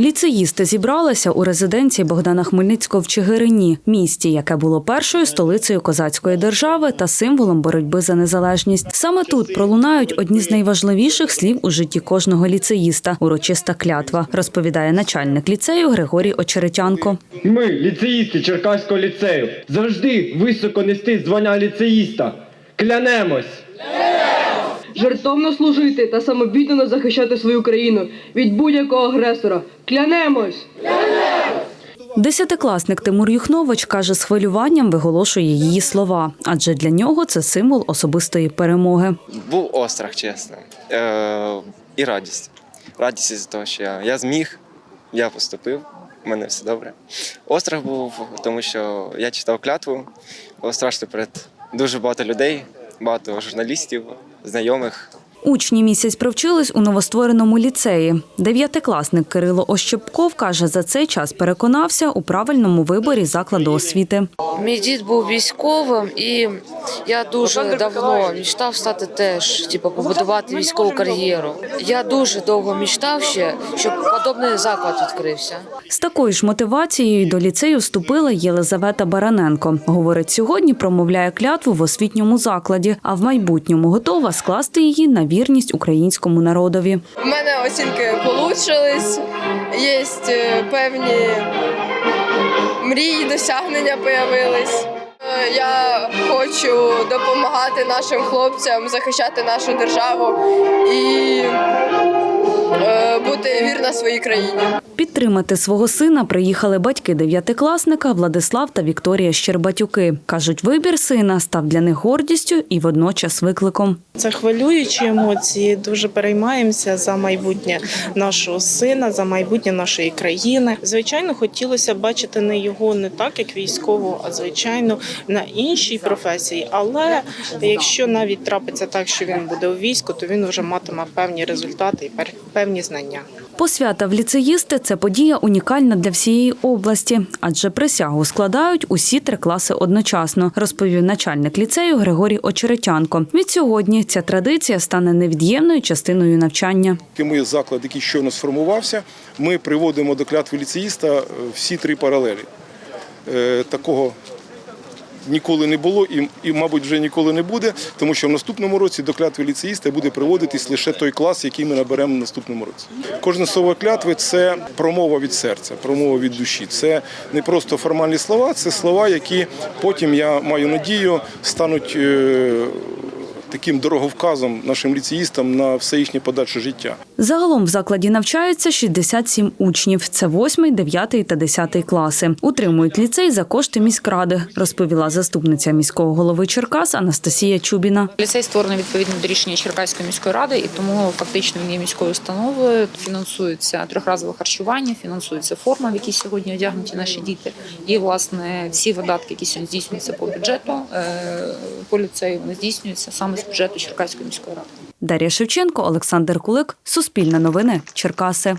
Ліцеїсти зібралися у резиденції Богдана Хмельницького в Чигирині, місті, яке було першою столицею козацької держави та символом боротьби за незалежність. Саме тут пролунають одні з найважливіших слів у житті кожного ліцеїста урочиста клятва, розповідає начальник ліцею Григорій Очеретянко. Ми, ліцеїсти Черкаського ліцею, завжди високо нести звання ліцеїста. Клянемось! Жертовно служити та самовіддано захищати свою країну від будь-якого агресора. Клянемось! Десятикласник Тимур Юхнович каже, з хвилюванням виголошує її слова, адже для нього це символ особистої перемоги. Був острах, чесно. Е, і радість. Радість із того, що я, я зміг, я поступив, у мене все добре. Острах був, тому що я читав клятву, було страшно перед дуже багато людей, багато журналістів, знайомих. Учні місяць провчились у новоствореному ліцеї. Дев'ятикласник Кирило Ощепков каже, за цей час переконався у правильному виборі закладу освіти. Мій дід був військовим, і я дуже давно мечтав стати теж, типу, побудувати військову кар'єру. Я дуже довго мечтав ще, щоб подобний заклад відкрився. З такою ж мотивацією до ліцею вступила Єлизавета Бараненко. Говорить, сьогодні промовляє клятву в освітньому закладі, а в майбутньому готова скласти її на вірність українському народові. У мене оцінки получились, є е, певні мрії, досягнення появились. Я хочу допомагати нашим хлопцям захищати нашу державу. І бути вірна своїй країні. Підтримати свого сина приїхали батьки дев'ятикласника Владислав та Вікторія Щербатюки. Кажуть, вибір сина став для них гордістю і водночас викликом. Це хвилюючі емоції. Дуже переймаємося за майбутнє нашого сина, за майбутнє нашої країни. Звичайно, хотілося бачити не його не так, як військового, а звичайно на іншій професії. Але якщо навіть трапиться так, що він буде у війську, то він вже матиме певні результати і пер- певні знання. Посвята в ліцеїсти це подія унікальна для всієї області, адже присягу складають усі три класи одночасно, розповів начальник ліцею Григорій Очеретянко. Від сьогодні ця традиція стане невід'ємною частиною навчання. Ми заклад, який щойно сформувався, ми приводимо до клятви ліцеїста е, всі три паралелі. Е, Такого ніколи не було і, і, мабуть, вже ніколи не буде, тому що в наступному році до клятви ліцеїста буде приводитись лише той клас, який ми наберемо в наступному році. Кожне слово клятви це промова від серця, промова від душі. Це не просто формальні слова, це слова, які потім я маю надію стануть. Таким дороговказом нашим ліцеїстам на все їхнє подальше життя. Загалом в закладі навчаються 67 учнів. Це 8, 9 та 10 класи. Утримують ліцей за кошти міськради, розповіла заступниця міського голови Черкас Анастасія Чубіна. Ліцей створений відповідно до рішення Черкаської міської ради, і тому фактично він є міською установою. Фінансується трьохразове харчування, фінансується форма, в якій сьогодні одягнуті наші діти. І власне всі видатки, які сьогодні здійснюються по бюджету е, по ліцею, вони здійснюються саме з бюджету Черкаської міської ради. Дар'я Шевченко, Олександр Кулик, Суспільне новини, Черкаси.